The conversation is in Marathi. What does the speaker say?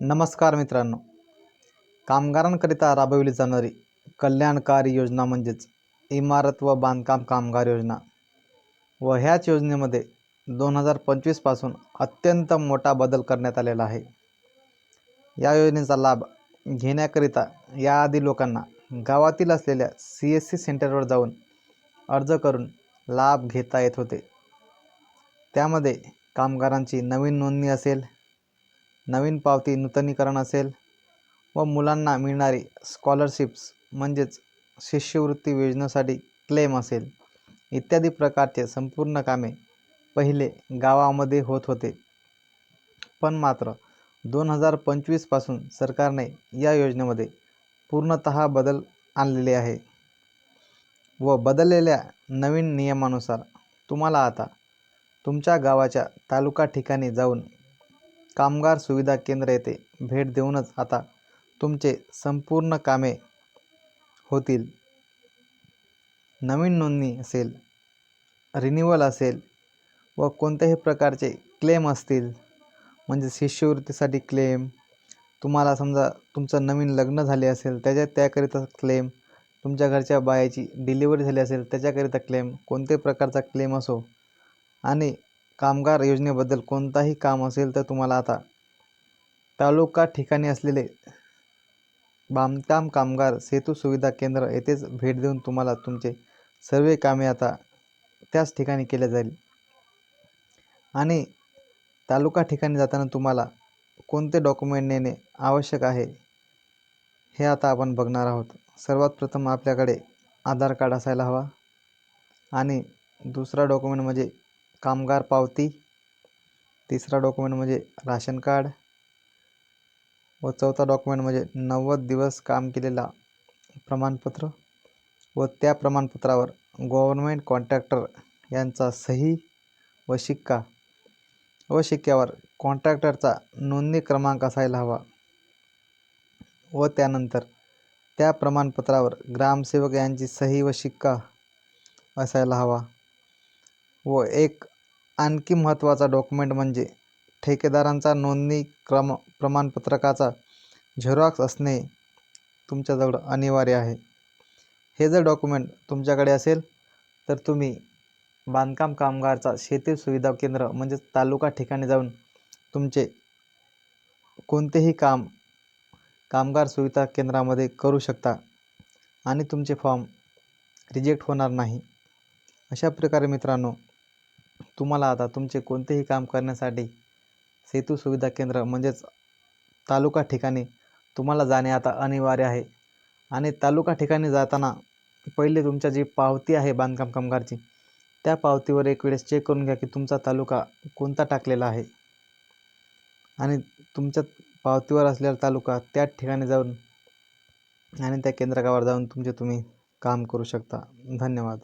नमस्कार मित्रांनो. कामगारांकरिता राबविली जाणारी कल्याणकारी योजना म्हणजेच इमारत व बांधकाम कामगार योजना व ह्याच योजनेमध्ये दोन हजार पंचवीसपासून अत्यंत मोठा बदल करण्यात आलेला आहे. या योजनेचा लाभ घेण्याकरिता याआधी लोकांना गावातील असलेल्या सी एस सी सेंटरवर जाऊन अर्ज करून लाभ घेता येत होते. त्यामध्ये कामगारांची नवीन नोंदणी असेल नवीन पावती नूतनीकरण असेल व मुलांना मिळणारी स्कॉलरशिप्स म्हणजेच शिष्यवृत्ती योजनेसाठी क्लेम असेल. इत्यादी प्रकारचे संपूर्ण कामे पहिले गावामध्ये होत होते. पण मात्र दोन हजार पंचवीसपासून सरकारने या योजनेमध्ये पूर्णतः बदल आणलेले आहे व बदललेल्या नवीन नियमानुसार तुम्हाला आता तुमच्या गावाच्या तालुका ठिकाणी जाऊन कामगार सुविधा केंद्र येथे भेट देऊनच आता तुमचे संपूर्ण कामे होतील. नवीन नोंदणी असेल रिन्युअल असेल व कोणत्याही प्रकारचे क्लेम असतील म्हणजे शिष्यवृत्तीसाठी क्लेम तुम्हाला समजा तुमचं नवीन लग्न झाले असेल त्याच्या त्याकरिता क्लेम तुमच्या घरच्या बायाची डिलिव्हरी झाली असेल त्याच्याकरिता क्लेम कोणत्याही प्रकारचा क्लेम असो. आणि कामगार योजनेबद्दल कोणताही काम असेल तर तुम्हाला आता तालुका ठिकाणी असलेले बांधकाम कामगार सेतू सुविधा केंद्र येथेच भेट देऊन तुम्हाला तुमचे सर्व कामे आता त्याच ठिकाणी केले जाईल. आणि तालुका ठिकाणी जाताना तुम्हाला कोणते डॉक्युमेंट नेणे आवश्यक आहे हे आता आपण बघणार आहोत. सर्वात प्रथम आपल्याकडे आधार कार्ड असायला हवा. आणि दुसरा डॉक्युमेंट म्हणजे कामगार पावती. तिसरा डॉक्युमेंट म्हणजे राशन कार्ड. व चौथा डॉक्युमेंट म्हणजे नव्वद दिवस काम केलेला प्रमाणपत्र. व त्या प्रमाणपत्रावर गव्हर्मेंट कॉन्ट्रॅक्टर यांचा सही व शिक्का. व शिक्क्यावर कॉन्ट्रॅक्टरचा नोंदणी क्रमांक असायला हवा. व त्यानंतर त्या प्रमाणपत्रावर ग्रामसेवक यांची सही व शिक्का असायला हवा. व एक आणखी महत्त्वाचा डॉक्युमेंट म्हणजे ठेकेदारांचा नोंदणी क्रम प्रमाणपत्रकाचा झेरॉक्स असणे तुमच्याजवळ अनिवार्य आहे. हे जर डॉक्युमेंट तुमच्याकडे असेल तर तुम्ही बांधकाम कामगारचा शेती सुविधा केंद्र म्हणजेच तालुका ठिकाणी जाऊन तुमचे कोणतेही काम कामगार सुविधा केंद्रामध्ये करू शकता आणि तुमचे फॉर्म रिजेक्ट होणार नाही. अशा प्रकारे मित्रांनो तुम्हाला आता तुमचे कोणतेही काम करण्यासाठी सेतू सुविधा केंद्र म्हणजेच तालुका ठिकाणी तुम्हाला जाणे आता अनिवार्य आहे. आणि तालुका ठिकाणी जाताना पहिले तुमच्या जी पावती आहे बांधकाम कामगारची त्या पावतीवर एक वेळेस चेक करून घ्या की तुमचा तालुका कोणता टाकलेला आहे. आणि तुमच्या पावतीवर असलेला तालुका त्याच ठिकाणी जाऊन आणि त्या केंद्रकावर जाऊन तुमचे तुम्ही काम करू शकता. धन्यवाद.